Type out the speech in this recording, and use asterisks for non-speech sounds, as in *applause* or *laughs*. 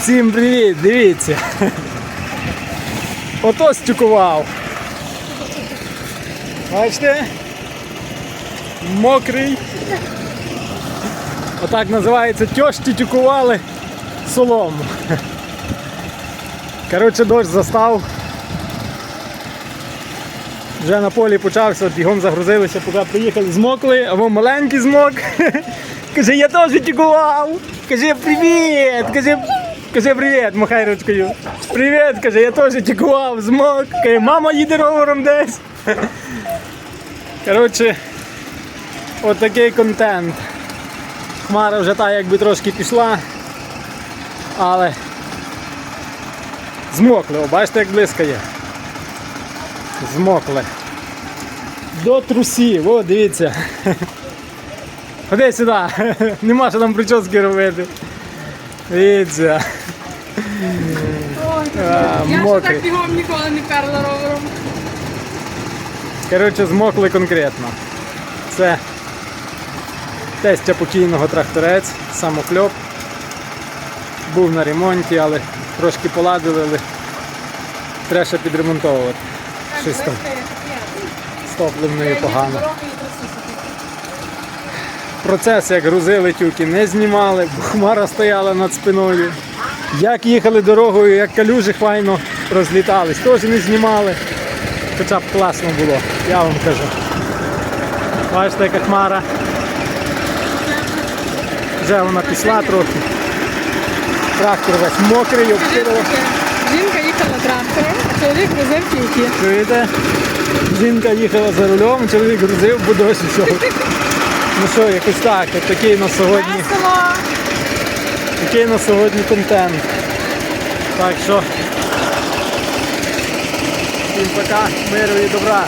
Всім привіт, дивіться. Ото стюкував. Бачите? Мокрий. Отак називається тьошті тюкували солому. Коротше, дощ застав. Вже на полі почався, бігом загрузилися, поки приїхали, змокли, або маленький змок. *laughs* Каже, я теж тікував. Каже, привіт! Каже, каже, привіт, махай ручкою. Привіт, каже, я теж тікував, змок. Каже, мама їде ровером десь. *laughs* Коротше, от такий контент. Хмара вже та якби трошки пішла, але змокли, бачите, як блискає. Змокли. До трусів, о, дивіться. Ходи сюди, нема що там прически робити. Дивіться. А, Я ще мокрий. так бігом ніколи не перла ровером. Коротше, змокли конкретно. Це тестя покійного тракторець, самокльоп. Був на ремонті, але трошки поладили, але треба ще підремонтовувати. Щось там з погано. Процес, як грузили тюки, не знімали, бо хмара стояла над спиною. Як їхали дорогою, як калюжі файно розлітались, теж не знімали. Хоча б класно було, я вам кажу. Бачите, яка хмара. Вже вона пішла трохи. Трактор весь мокрий, обкидало. Жінка їхала трактором, а чоловік грузив тільки. Чуєте? Жінка їхала за рулем, чоловік грузив, бо дощ йшов. Ну що, якось так, от такий на сьогодні, Весело! такий на сьогодні контент. Так що всім пока, миру і добра.